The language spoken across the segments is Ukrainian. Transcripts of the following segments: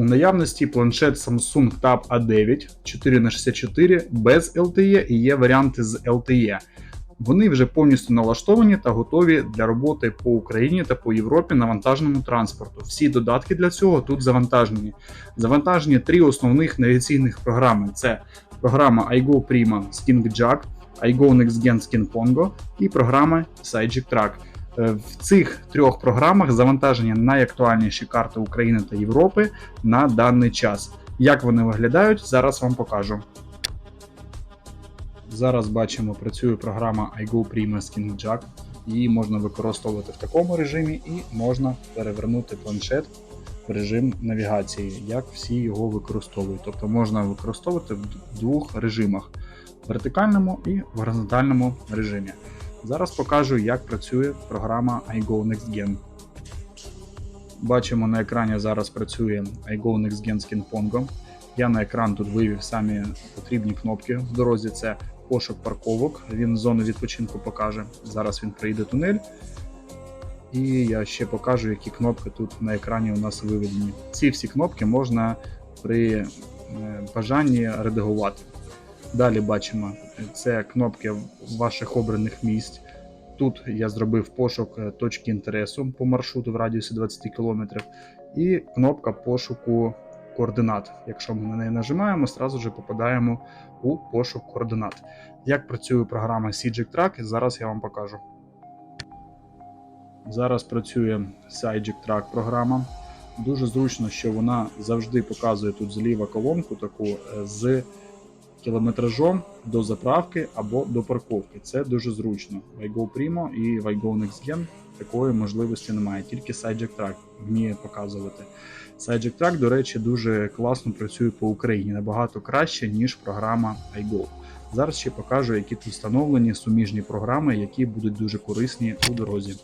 У наявності планшет Samsung Tab A9 4х64 без LTE і є варіанти з LTE. Вони вже повністю налаштовані та готові для роботи по Україні та по Європі на вантажному транспорту. Всі додатки для цього тут завантажені. Завантажені три основних навігаційних програми: це програма iGo Prima Sking Jack, iGo Next Gen Skin і програма Sidejic Track. Е, В цих трьох програмах завантажені найактуальніші карти України та Європи на даний час. Як вони виглядають, зараз вам покажу. Зараз бачимо, працює програма iGo Prima Skin Jack. Її можна використовувати в такому режимі, і можна перевернути планшет в режим навігації, як всі його використовують. Тобто можна використовувати в двох режимах: вертикальному і в горизонтальному режимі. Зараз покажу, як працює програма iGo Next Gen. Бачимо на екрані зараз працює iGo Next Skin Pongo. Я на екран тут вивів самі потрібні кнопки в дорозі. Це пошук парковок. Він зону відпочинку покаже. Зараз він пройде тунель. І я ще покажу, які кнопки тут на екрані у нас виведені. Ці всі кнопки можна при е, бажанні редагувати. Далі бачимо, це кнопки ваших обраних місць. Тут я зробив пошук е, точки інтересу по маршруту в радіусі 20 км. І кнопка пошуку координат. Якщо ми на неї нажимаємо, одразу ж попадаємо у пошук координат. Як працює програма CJIC Track, зараз я вам покажу. Зараз працює Sidejic Track програма. Дуже зручно, що вона завжди показує тут зліва колонку таку е, з кілометражом до заправки або до парковки. Це дуже зручно. В iGo Primo і в iGo Next Gen такої можливості немає, тільки Sidejack Track вміє показувати. Sidejack Track, до речі, дуже класно працює по Україні, набагато краще, ніж програма iGo. Зараз ще покажу, які тут встановлені суміжні програми, які будуть дуже корисні у дорозі.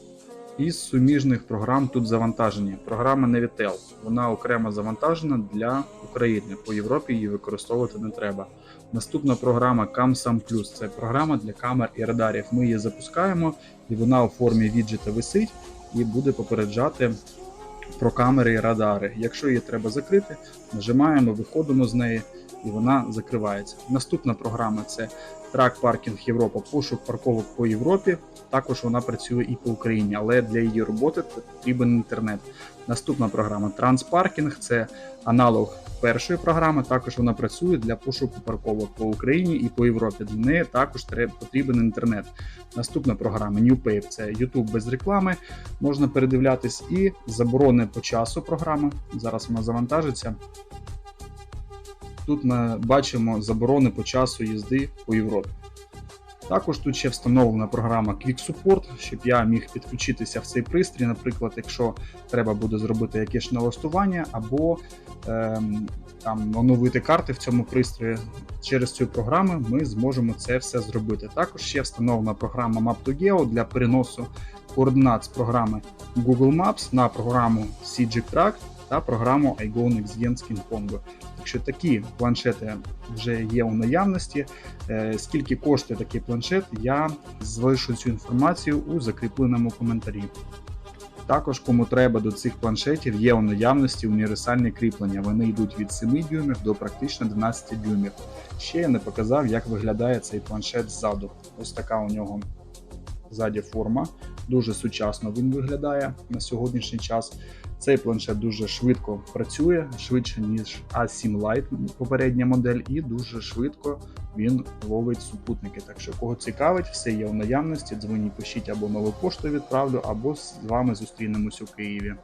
Із суміжних програм тут завантажені. Програма Nevitel, Вона окремо завантажена для України. По Європі її використовувати не треба. Наступна програма CamSam Plus. Це програма для камер і радарів. Ми її запускаємо, і вона у формі віджита висить і буде попереджати про камери і радари. Якщо її треба закрити, нажимаємо, виходимо з неї і вона закривається. Наступна програма це Track Parking Європа, пошук парковок по Європі. Також вона працює і по Україні, але для її роботи потрібен інтернет. Наступна програма Транспаркінг це аналог першої програми. Також вона працює для пошуку парковок по Україні і по Європі. Для неї також потрібен інтернет. Наступна програма NewPave – це YouTube без реклами. Можна передивлятись і заборони по часу програми. Зараз вона завантажиться. Тут ми бачимо заборони по часу їзди по Європі. Також тут ще встановлена програма Quick Support, щоб я міг підключитися в цей пристрій, наприклад, якщо треба буде зробити якесь налаштування або ем, там оновити карти в цьому пристрої. Через цю програму ми зможемо це все зробити. Також ще встановлена програма Map2Geo для переносу координат з програми Google Maps на програму CG Track та програму iGo Next Gen Skin Pongo. Якщо такі планшети вже є у наявності, е, скільки коштує такий планшет, я залишу цю інформацію у закріпленому коментарі. Також, кому треба до цих планшетів, є у наявності універсальні кріплення. Вони йдуть від 7 дюймів до практично 12 дюймів. Ще я не показав, як виглядає цей планшет ззаду. Ось така у нього ззаді форма. Дуже сучасно він виглядає на сьогоднішній час. Цей планшет дуже швидко працює, швидше ніж A7 Lite, попередня модель, і дуже швидко він ловить супутники. Так що, кого цікавить, все є в наявності. Дзвоніть, пишіть або нову пошту відправлю, або з вами зустрінемось у Києві.